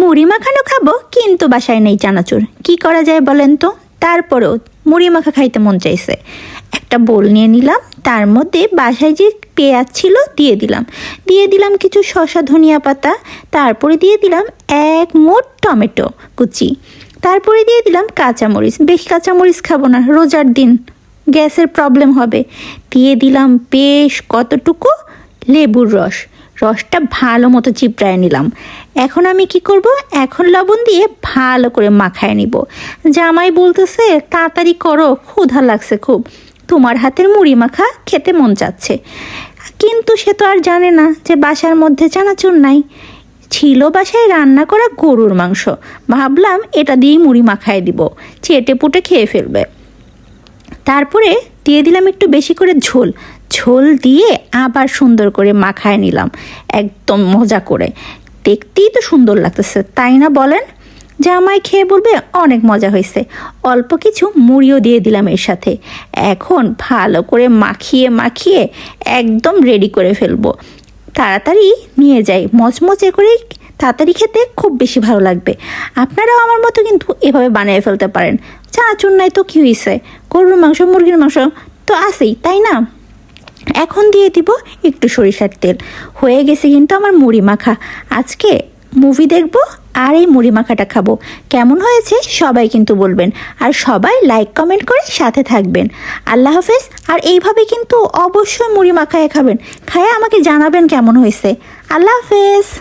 মুড়ি মাখানো খাব, কিন্তু বাসায় নেই চানাচুর। কি করা যায় বলেন তো? তারপরেও মুড়ি মাখা খাইতে মন চাইছে। একটা বোল নিয়ে নিলাম, তার মধ্যে বাসায় যে পেঁয়াজ ছিল দিয়ে দিলাম। দিয়ে দিলাম কিছু শশা ধনিয়া পাতা, তারপরে দিয়ে দিলাম এক মোট টমেটো কুচি। তারপরে দিয়ে দিলাম কাঁচামরিচ। বেশি কাঁচামরিচ খাব না, রোজার দিন। গ্যাসের প্রবলেম হবে। দিয়ে দিলাম বেশ কতটুকু? লেবুর রস। রসটা ভালো মতো চিপড়ায় নিলাম। এখন আমি কি করব? এখন লবণ দিয়ে ভালো করে মাখায় নিব। জামাই বলতেছে, তাড়াতাড়ি করো, ক্ষুধা লাগছে খুব। তোমার হাতের মুড়ি মাখা খেতে মন চাচ্ছে। কিন্তু সে তো আর জানে না যে বাসার মধ্যে চানাচুর নাই। ছিল বাসায় রান্না করা গরুর মাংস। ভাবলাম এটা দিয়েই মুড়ি মাখায় দিব। চেটে পুটে খেয়ে ফেলবে। তারপরে দিয়ে দিলাম একটু বেশি করে ঝোল। ঝোল দিয়ে আবার সুন্দর করে মাখায় নিলাম। একদম মজা করে। দেখতেই তো সুন্দর লাগতেছে, তাই না বলেন? জামাই খেয়ে বলবে, অনেক মজা হয়েছে। অল্প কিছু মুড়িও দিয়ে দিলাম এর সাথে। এখন ভালো করে মাখিয়ে মাখিয়ে একদম রেডি করে ফেলব। তাড়াতাড়ি নিয়ে যাই। মচমচে করে তাড়াতাড়ি খেতে খুব বেশি ভালো লাগবে। আপনারাও আমার মতো কিন্তু এভাবে বানিয়ে ফেলতে পারেন। চানাচুর নাই তো কী হয়েছে গরুর মাংস, মুরগির মাংস তো আছেই, তাই না? এখন দিয়ে দিব একটু সরিষার তেল। হয়ে গেছে কিন্তু আমার মুড়ি মাখা। আজকে মুভি দেখব আর এই মুড়ি মাখাটা খাব। কেমন হয়েছে সবাই কিন্তু বলবেন। আর সবাই লাইক কমেন্ট করে সাথে থাকবেন। আল্লাহ হাফেজ। আর এইভাবে কিন্তু অবশ্যই মুড়ি মাখায় খাবেন। খায় আমাকে জানাবেন কেমন হয়েছে। আল্লাহ হাফেজ।